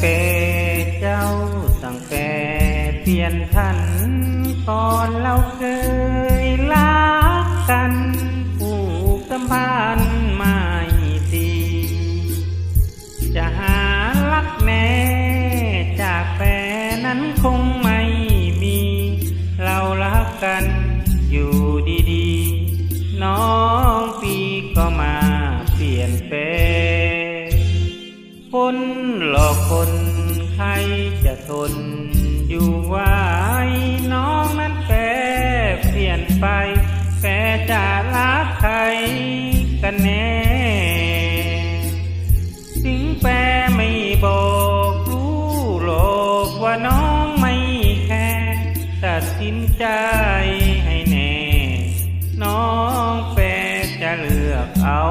แต่เจ้าตั้งแต่เปลี่ยนทัานตอนเราเคยรักกันผูกสัมพันธ์ไม่ดีจะหาลักแม่จากแฟนนั้นคงไม่มี เรารักกันอยู่ดีๆ น้องปีก็มาเปลี่ยนแปล คนหลอกคนใครจะทน อยู่ไหวน้องนั้นแปรเปลี่ยนไปแปรจะรักใครกันแน่ถึงแปรไม่บอกรู้หลอกว่าน้องไม่แคร์ตัดสินใจให้แน่ น้องแปรจะเลือกเอา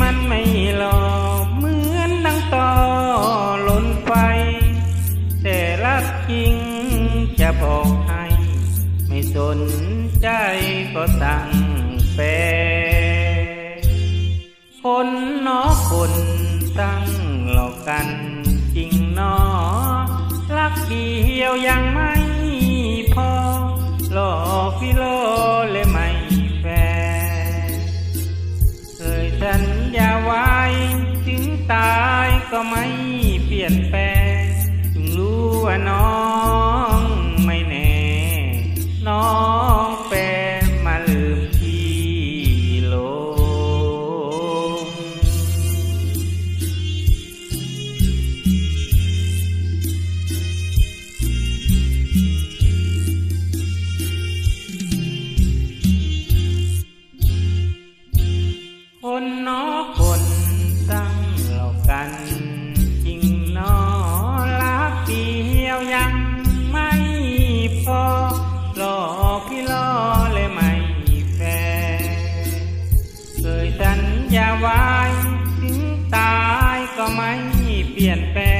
มันไม่หลอกเหมือนดังต่อหล่นไฟ แต่รักจริงจะบอกให้ ไม่สนใจก็สั่งแฟคนนอกคนตั้ง ญญาไว้ ถึงตายก็ไม่เปลี่ยนแปลง ไว้ ถึงตายก็ไม่เปลี่ยนแปลง